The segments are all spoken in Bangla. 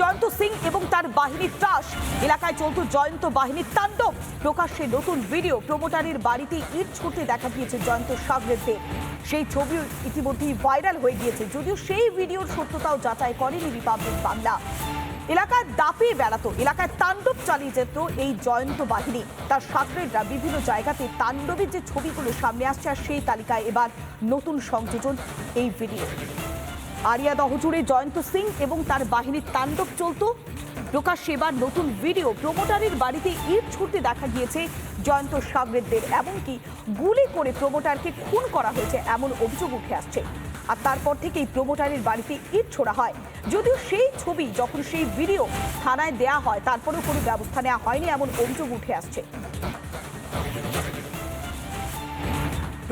জয়ন্ত সিং এবং তার বাহিনীর ত্রাস। এলাকায় চলত জয়ন্ত বাহিনীর তাণ্ডব। প্রকাশ্যে নতুন ভিডিও প্রমোটারের বাড়িতে ইট ছুটতে দেখা গিয়েছে জয়ন্ত সাগরেরদের সেই ছবি ইতিমধ্যেই ভাইরাল হয়ে গিয়েছে। যদিও সেই ভিডিওর সত্যতাও যাচাই করেনি রিপাবলিক বাংলা। এলাকায় দাপিয়ে বেড়াতো। এলাকায় তাণ্ডব চালিয়ে যেত এই জয়ন্ত বাহিনী। তার সাগরেররা বিভিন্ন জায়গাতে তাণ্ডবের যে ছবিগুলো সামনে আসছে আর সেই তালিকায় এবার নতুন সংযোজন এই ভিডিও। আরিয়া দহজুড়ে জয়ন্ত সিং এবং তার বাহিনীর তাণ্ডব চলত। প্রকাশ্যে এবার নতুন ভিডিও। প্রমোটারের বাড়িতে ইট ছুটতে দেখা গিয়েছে জয়ন্ত সাগরেদদের এমনকি গুলি করে প্রমোটারকে খুন করা হয়েছে এমন অভিযোগ উঠে আসছে। আর তারপর থেকেই প্রমোটারের বাড়িতে ইট ছোড়া হয়। যদিও সেই ছবি যখন সেই ভিডিও থানায় দেয়া হয়, তারপরেও কোনো ব্যবস্থা নেওয়া হয়নি এমন অভিযোগ উঠে আসছে।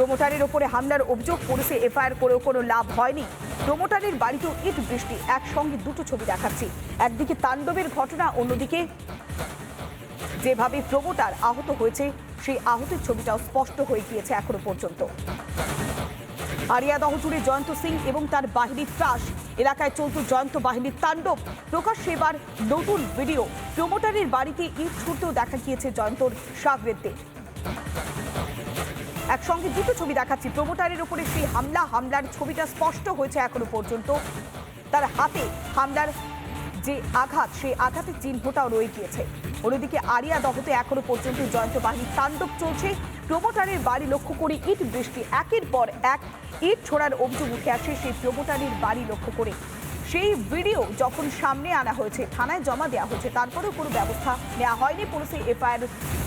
প্রমোটারের ওপরে হামলার অভিযোগ, পুলিশে এফআইআর করেও কোনো লাভ হয়নি। প্রমোটারের বাড়িতেও ইট, বৃষ্টি, একসঙ্গে দুটো ছবি দেখাচ্ছি। একদিকে তাণ্ডবের ঘটনা, অন্যদিকে যেভাবে প্রমোটার আহত হয়েছে, সেই আহতের ছবিটাও স্পষ্ট হয়ে গিয়েছে এখনও পর্যন্ত। আরিয়া দহজুড়ে জয়ন্ত সিং এবং তার বাহিনীর ত্রাস। এলাকায় চলত জয়ন্ত বাহিনীর তাণ্ডব। প্রকাশ্যে এবার নতুন ভিডিও। প্রমোটারের বাড়িতে ইট ছুটতেও দেখা গিয়েছে জয়ন্তর সাগরেদদের একসঙ্গে দুটো ছবি দেখাচ্ছি। প্রমোটারের উপরে সেই হামলা, হামলার ছবিটা স্পষ্ট হয়েছে এখনও পর্যন্ত। তার হাতে হামলার যে আঘাত, সেই আঘাতের চিহ্নটাও রয়ে গিয়েছে। অন্যদিকে আরিয়া দহতে এখনও পর্যন্ত জয়ন্ত বাহিনীর তাণ্ডব চলছে। প্রমোটারের বাড়ি লক্ষ্য করে ইট বৃষ্টি, একের পর এক ইট ছোড়ার অভিযোগ উঠে আসে সেই প্রমোটারের বাড়ি লক্ষ্য করে। সেই ভিডিও যখন সামনে আনা হয়েছে, থানায় জমা দেওয়া হয়েছে, তারপরেও কোনো ব্যবস্থা নেওয়া হয়নি। পুলিশে এফআইআর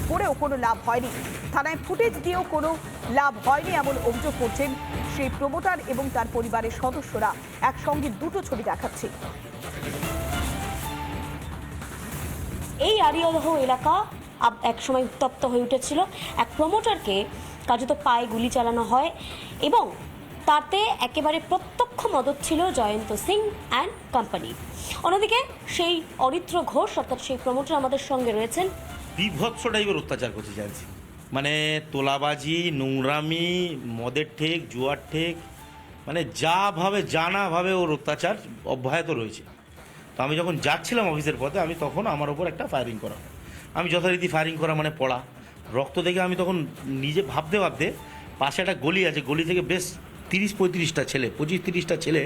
করেও কোনো লাভ হয়নি। থানায় ফুটেজ দিয়েও কোনো লাভ হয়নি এমন অভিযোগ করছেন সেই প্রমোটার এবং তার পরিবারের সদস্যরা। একসঙ্গে দুটো ছবি দেখাচ্ছে। এই আরিয়াদহ এলাকা একসময় উত্তপ্ত হয়ে উঠেছিল। এক প্রমোটারকে কার্যত পায়ে গুলি চালানো হয় এবং তাতে একেবারে প্রত্যক্ষ মদত ছিল জয়ন্ত সিং অ্যান্ড কোম্পানি। অন্যদিকে সেই অরিত্র ঘোষ অর্থাৎ সেই প্রমোটার আমাদের সঙ্গে রয়েছেন। বিভৎস টাইপের অত্যাচার করছে জানছি মানে তোলাবাজি, নোংরামি, মদের ঠেক, জুয়ার ঠেক মানে যাভাবে জানাভাবে ওর অত্যাচার অব্যাহত রয়েছে। তো আমি যখন যাচ্ছিলাম অফিসের পথে, আমি তখন আমার ওপর একটা ফায়ারিং করা আমি যথারীতি ফায়ারিং করা মানে পড়া। রক্ত দেখে আমি তখন নিজে ভাবতে ভাবতে পাশে একটা গলি আছে, গলি থেকে বেশ তিরিশ পঁয়ত্রিশটা ছেলে পঁচিশ তিরিশটা ছেলে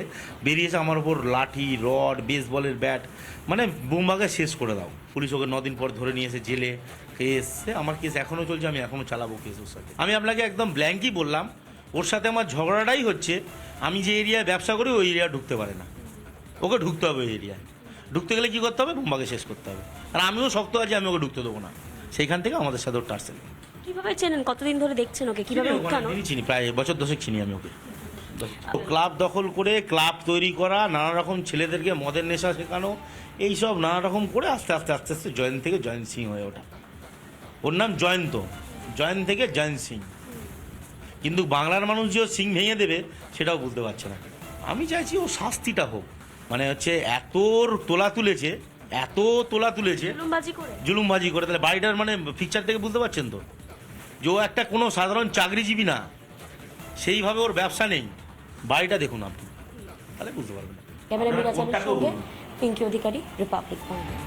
বেরিয়েছে আমার ওপর লাঠি রড বেসবলের ব্যাট মানে বোমবাগে শেষ করে দাও। পুলিশ ওকে নদিন পর ধরে নিয়ে এসে জেলে কেস আমার কেস এখনও চলছে আমি এখনও চালাবো কেস ওর সাথে। আমি আপনাকে একদম ব্ল্যাঙ্কই বললাম ওর সাথে আমার ঝগড়াটাই হচ্ছে আমি যে এরিয়ায় ব্যবসা করি ওই এরিয়া ঢুকতে পারে না। ওকে ঢুকতে হবে ওই এরিয়ায় ঢুকতে গেলে কী করতে হবে? বোমবাকে শেষ করতে হবে। আর আমিও শক্ত আছি আমি ওকে ঢুকতে দেবো না। সেইখান থেকে আমাদের সাথে ওর টার্সেল। কীভাবে চেনেন? কতদিন ধরে দেখছেন ওকে? কীভাবে চিনি, প্রায় বছর দশেক চিনি আমি ওকে। ক্লাব দখল করে ক্লাব তৈরি করা নানা রকম ছেলেদেরকে মদের নেশা শেখানো এইসব নানা রকম করে আস্তে আস্তে আস্তে আস্তে জয়ন্ত থেকে জয়ন্ত সিং হয়ে ওঠা। ওর নাম জয়ন্ত। জয়ন্ত থেকে জয়ন্ত সিং। কিন্তু বাংলার মানুষ যে ও সিং ভেঙে দেবে সেটাও বলতে পারছে না। আমি চাইছি ও শাস্তিটা হোক। মানে হচ্ছে এত তোলা তুলেছে এত তোলা তুলেছে জুলুমবাজি করে। জুলুমবাজি করে। তাহলে বাড়িটার মানে পিকচার থেকে বুঝতে পারছেন তো? যে ও একটা কোনো সাধারণ চাকরিজীবী না সেইভাবে ওর ব্যবসা নেই। বাড়িটা দেখুন আপনি। তাহলে বুঝতে পারবেন। ক্যামেরা আপনারা সঙ্গে পিঙ্কি অধিকারী রিপাবলিক বাংলা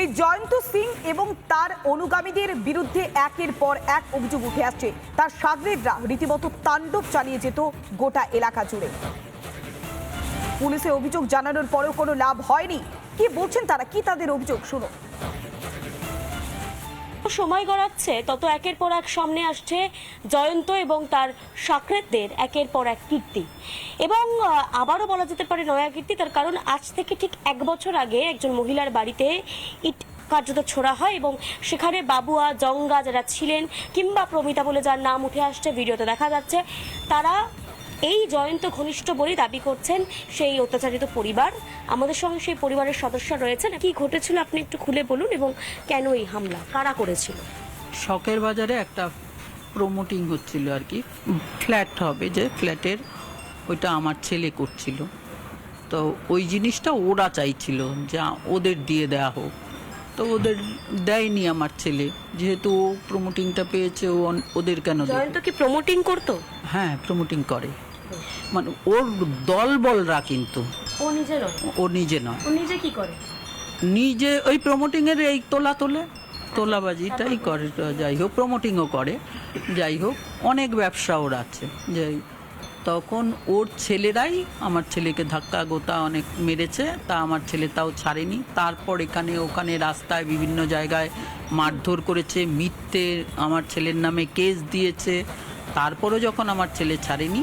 এই জয়ন্ত সিং এবং তার অনুগামীদের বিরুদ্ধে একের পর এক অভিযোগ উঠে আসছে। তার সাগরেদরা রীতিমতো তাণ্ডব চালিয়ে যেত গোটা এলাকা জুড়ে। পুলিশে অভিযোগ জানানোর পরেও কোনো লাভ হয়নি। কি বলছেন তারা? কি তাদের অভিযোগ? শুনো সময় গড়াচ্ছে, তত একের পর এক সামনে আসছে জয়ন্ত এবং তার সাকরেতদের একের পর এক কীর্তি। এবং আবারও বলা যেতে পারে নয়া কীর্তি, তার কারণ আজ থেকে ঠিক এক বছর আগে একজন মহিলার বাড়িতে ইট কার্যত ছোড়া হয় এবং সেখানে বাবুয়া, জঙ্গা যারা ছিলেন কিংবা প্রমিতা বলে যার নাম উঠে আসছে, ভিডিওতে দেখা যাচ্ছে, তারা এই জয়ন্ত ঘনিষ্ঠ বলেই দাবি করছেন সেই অত্যাচারিত পরিবার। আমাদের সঙ্গে সেই পরিবারের সদস্য রয়েছেন। কি ঘটেছিল আপনি একটু খুলে বলুন এবং কেন এই হামলা? কারা করেছিল? শখের বাজারে একটা প্রমোটিং হচ্ছিল আর কি। ফ্ল্যাট হবে যে ফ্ল্যাটের ওইটা আমার ছেলে করছিল। তো ওই জিনিসটা ওরা চাইছিল যে ওদের দিয়ে দেয়া হোক। তো ওদের দেয়নি আমার ছেলে। যেহেতু ও প্রমোটিংটা পেয়েছে ও ওদের কেন? জয়ন্ত কি প্রমোটিং করতো? হ্যাঁ প্রমোটিং করে। মানে ওর দলবলরা কিন্তু। ও নিজে নয়? ও নিজে নয়। ও নিজে কি করে? নিজে ওই প্রমোটিংয়ের এই তোলা তোলে তোলাবাজিটাই করে। যাই হোক প্রমোটিংও করে। যাই হোক অনেক ব্যবসা ওর আছে। যাই তখন ওর ছেলেরাই আমার ছেলেকে ধাক্কা গোতা অনেক মেরেছে, তা আমার ছেলে তাও ছাড়েনি। তারপর এখানে, ওখানে রাস্তায় বিভিন্ন জায়গায় মারধর করেছে, মিথ্যে আমার ছেলের নামে কেস দিয়েছে। তারপরও যখন আমার ছেলে ছাড়েনি,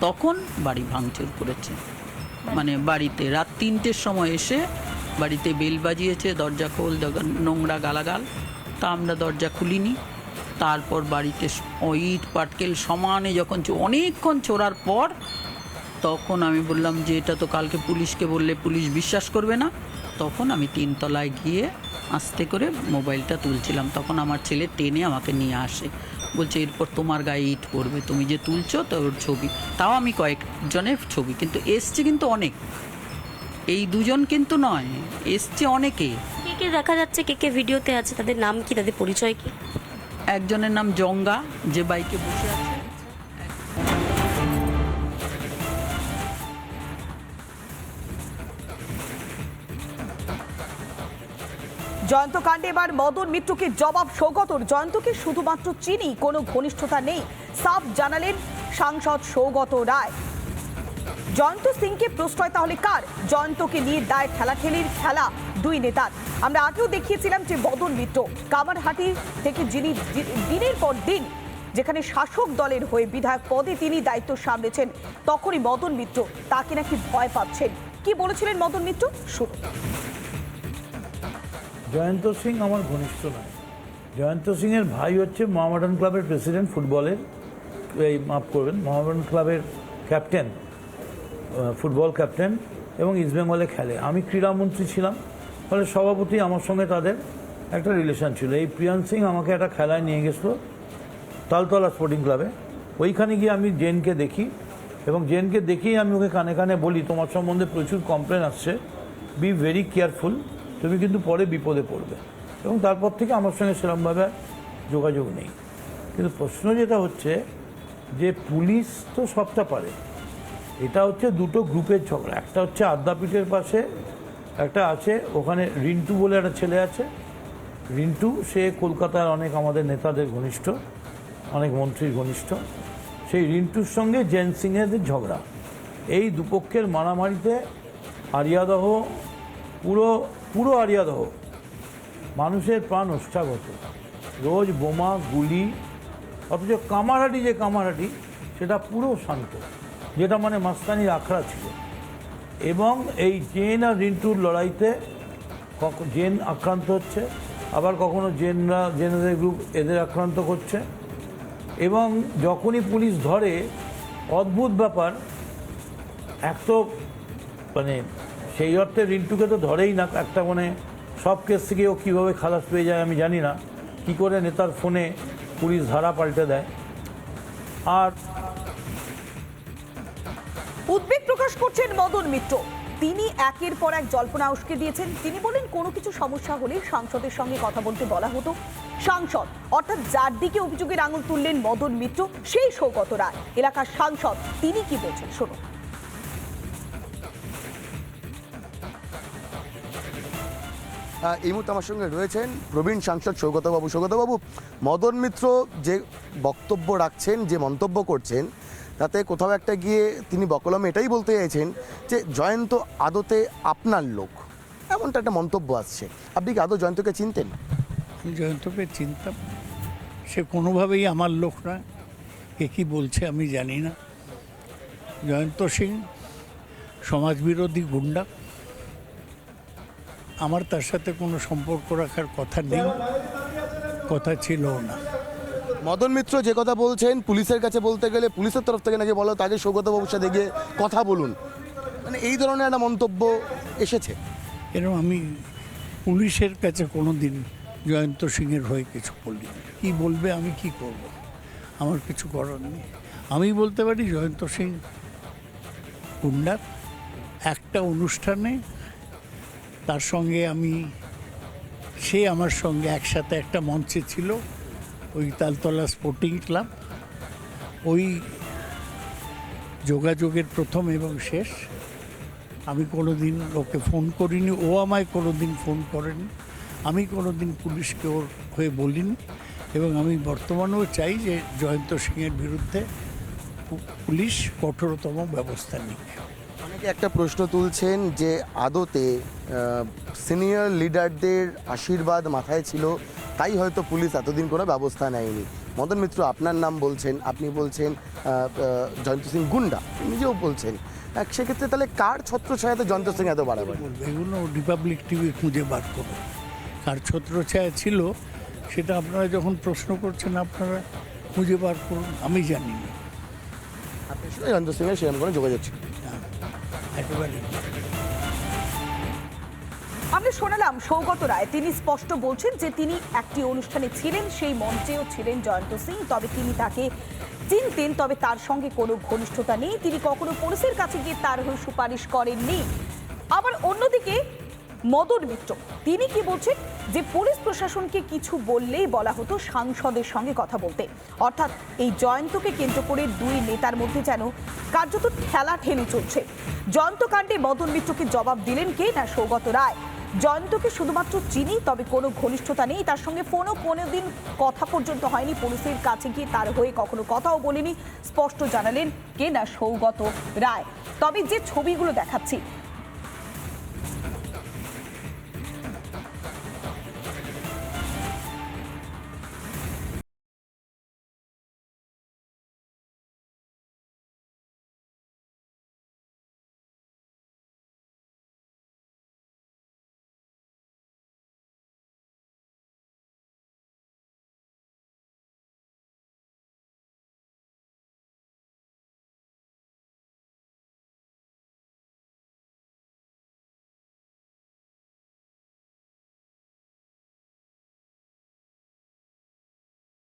তখন বাড়ি ভাঙচুর করেছে। মানে বাড়িতে রাত তিনটের সময় এসে বাড়িতে বেল বাজিয়েছে, দরজা খোল নোংরা গালাগাল। তা আমরা দরজা খুলিনি। তারপর বাড়িতে ইট পাটকেল সমানে যখন অনেকক্ষণ চোরার পর, তখন আমি বললাম যে এটা তো কালকে পুলিশকে বললে পুলিশ বিশ্বাস করবে না। তখন আমি তিনতলায় গিয়ে আস্তে করে মোবাইলটা তুলছিলাম। তখন আমার ছেলে টেনে আমাকে নিয়ে আসে। বলছে, এরপর তোমার গায়ে ইট পড়বে। তুমি যে তুলছো তো ওর ছবি। তাও আমি কয়েকজনের ছবি। কিন্তু এসছে কিন্তু অনেক। এই দুজন কিন্তু নয়, এসছে অনেকে। কে কে দেখা যাচ্ছে? কে কে ভিডিওতে আছে? তাদের নাম কি? তাদের পরিচয় কি? একজনের নাম জঙ্গা, যে বাইকে বসে আছে। জয়ন্ত কাণ্ডে এবার মদন মিত্রকে জবাব সৌগতর। জয়ন্তকে শুধুমাত্র চিনি, কোনো ঘনিষ্ঠতা নেই। সাফ জানালেন সাংসদ সৌগত রায়। জয়ন্ত সিংকে প্রশ্রয় তাহলে কার? জয়ন্তকে নিয়ে দায় ঠেলাঠেলির খেলা দুই নেতার। আমরা আগেও দেখিয়েছিলাম যে মদন মিত্র। কামারহাটি থেকে যিনি দিনের পর দিন যেখানে শাসক দলের হয়ে বিধায়ক পদে তিনি দায়িত্ব সামলেছেন, তখনই মদন মিত্র তাকে নাকি ভয় পাচ্ছেন। কি বলেছিলেন মদন মিত্র? শুনুন। জয়ন্ত সিং আমার ঘনিষ্ঠ নয়। জয়ন্ত সিংয়ের ভাই হচ্ছে মোহামেডান ক্লাবের প্রেসিডেন্ট ফুটবলের। এই, মাফ করবেন মোহামেডান ক্লাবের ক্যাপ্টেন। ফুটবল ক্যাপ্টেন এবং ইস্টবেঙ্গলে খেলে। আমি ক্রীড়ামন্ত্রী ছিলাম, ফলে সভাপতি আমার সঙ্গে তাদের একটা রিলেশন ছিল। এই প্রিয়ান সিং আমাকে একটা খেলায় নিয়ে গেছিল তালতলা স্পোর্টিং ক্লাবে ওইখানে গিয়ে আমি জেনকে দেখি এবং জেনকে দেখেই আমি ওকে কানে কানে বলি, তোমার সম্বন্ধে প্রচুর কমপ্লেন আসছে। বি ভেরি কেয়ারফুল তুমি কিন্তু পরে বিপদে পড়বে। এবং তারপর থেকে আমার সঙ্গে সেরকমভাবে যোগাযোগ নেই। কিন্তু প্রশ্ন যেটা হচ্ছে যে পুলিশ তো সবটা পারে। এটা হচ্ছে দুটো গ্রুপের ঝগড়া। একটা হচ্ছে আদ্যাপীঠের পাশে, একটা আছে ওখানে রিন্টু বলে একটা ছেলে আছে। রিন্টু, সে কলকাতার অনেক আমাদের নেতাদের ঘনিষ্ঠ, অনেক মন্ত্রীর ঘনিষ্ঠ। সেই রিন্টুর সঙ্গে জেন সিংয়ের ঝগড়া। এই দুপক্ষের মারামারিতে আরিয়াদহ, পুরো পুরো আরিয়াদহ, মানুষের প্রাণ ওষ্ঠাগত। রোজ বোমা, গুলি, অথচ কামারহাটি যে কামারহাটি, সেটা পুরো শান্ত। যেটা মানে মাস্তানির আখড়া ছিল। এবং এই জেন আর রিন্টুর লড়াইতে জেন আক্রান্ত হচ্ছে, আবার কখনো জেনরা, জেনাদের গ্রুপ এদের আক্রান্ত করছে। এবং যখনই পুলিশ ধরে, অদ্ভুত ব্যাপার, এক তো মানে সেই অর্থে রিন্টুকে তো ধরেই না, একটা মানে সব কেস থেকে ও কীভাবে খালাস পেয়ে যায় আমি জানি না। কি করে নেতার ফোনে পুলিশ ধারা পাল্টে দেয়। আর উদ্বেগ প্রকাশ করছেন মদন মিত্র। তিনি একের পর এক জল্পনা উস্কে দিয়েছেন। তিনি বলেন কোনো কিছু সমস্যা হলে সাংসদের সঙ্গে কথা বলতে বলা হতো। সাংসদ অর্থাৎ যার দিকে অভিযোগের আঙুল তুললেন মদন মিত্র সেই সৌগত রায়। এলাকার সাংসদ তিনি কি বলছেন? শোনো আহ, এই মুহূর্তে আমার সঙ্গে রয়েছেন প্রবীণ সাংসদ সৌগতবাবু। সৌগতবাবু মদন মিত্র যে বক্তব্য রাখছেন যে মন্তব্য করছেন তাতে কোথাও একটা গিয়ে তিনি বকলমে এটাই বলতে চাইছেন যে জয়ন্ত আদতে আপনার লোক। এমনটা একটা মন্তব্য আসছে। আপনি কি আদৌ জয়ন্তকে চিনতেন? আমি জয়ন্তকে চিনতাম। সে কোনোভাবেই আমার লোক না কে কী বলছে আমি জানি না। জয়ন্ত সিং সমাজবিরোধী গুন্ডা। আমার তার সাথে কোনো সম্পর্ক রাখার কথা নেই। কথা ছিল না। মদন মিত্র যে কথা বলছেন, পুলিশের কাছে বলতে গেলে পুলিশের তরফ থেকে নাকি বলো, তাকে সৌগতবাবুর সাথে গিয়ে কথা বলুন। মানে এই ধরনের একটা মন্তব্য এসেছে। এরকম আমি পুলিশের কাছে কোনো দিন জয়ন্ত সিংয়ের হয়ে কিছু বলি কি বলবে, আমি কি করব? আমার কিছু করার নেই। আমি বলতে পারি, জয়ন্ত সিং গুন্ডা, একটা অনুষ্ঠানে তার সঙ্গে আমি, সে আমার সঙ্গে একসাথে একটা মঞ্চে ছিল। ওই তালতলা স্পোর্টিং ক্লাব। ওই যোগাযোগের প্রথম এবং শেষ। আমি কোনো দিন ওকে ফোন করিনি, ও আমায় কোনো দিন ফোন করেনি। আমি কোনো দিন পুলিশকে ওর হয়ে বলিনি এবং আমি বর্তমানেও চাই যে জয়ন্ত সিংয়ের বিরুদ্ধে পুলিশ কঠোরতম ব্যবস্থা নিক। অনেকে একটা প্রশ্ন তুলছেন যে আদতে সিনিয়র লিডারদের আশীর্বাদ মাথায় ছিল তাই হয়তো পুলিশ এতদিন কোনো ব্যবস্থা নেয়নি। মদন মিত্র আপনার নাম বলছেন আপনি বলছেন জয়ন্ত সিং গুন্ডা নিজেও বলছেন। সেক্ষেত্রে তাহলে কার ছত্রছায়াতে জয়ন্ত সিং এত বলব এগুলো রিপাবলিক টিভি খুঁজে বার করুন। কার ছত্র ছায়া ছিল সেটা আপনারা যখন প্রশ্ন করছেন আপনারা খুঁজে বার করুন আমি জানি না। আপনার সাথে জয়ন্ত সিংয়ের সেরকম কোনো যোগাযোগ ছিল একেবারে। আমরা শোনালাম সৌগত রায়। তিনি স্পষ্ট বলছেন যে তিনি একটি অনুষ্ঠানে ছিলেন, সেই মঞ্চেও ছিলেন জয়ন্ত সিং। তবে তিনি তাকে চিনতেন, তবে তার সঙ্গে কোনো ঘনিষ্ঠতা নেই। তিনি কখনো পুলিশের কাছে গিয়ে তার হয়ে সুপারিশ করেননি। আবার অন্যদিকে মদন মিত্র, তিনি কি বলছেন যে পুলিশ প্রশাসনকে কিছু বললেই বলা হতো সাংসদের সঙ্গে কথা বলতে। অর্থাৎ এই জয়ন্তকে কেন্দ্র করে দুই নেতার মধ্যে যেন কার্যত ঠেলা ঠেলি চলছে। জয়ন্ত কাণ্ডে মদন মিত্রকে জবাব দিলেন কে? না, সৌগত রায়। জয়ন্তকে শুধুমাত্র চিনি, তবে কোনো ঘনিষ্ঠতা নেই। তার সঙ্গে ফোনও কোনোদিন কথা পর্যন্ত হয়নি। পুলিশের কাছে গিয়ে তার হয়ে কখনো কথাও বলিনি। স্পষ্ট জানালেন কে না সৌগত রায়। তবে যে ছবিগুলো দেখাচ্ছি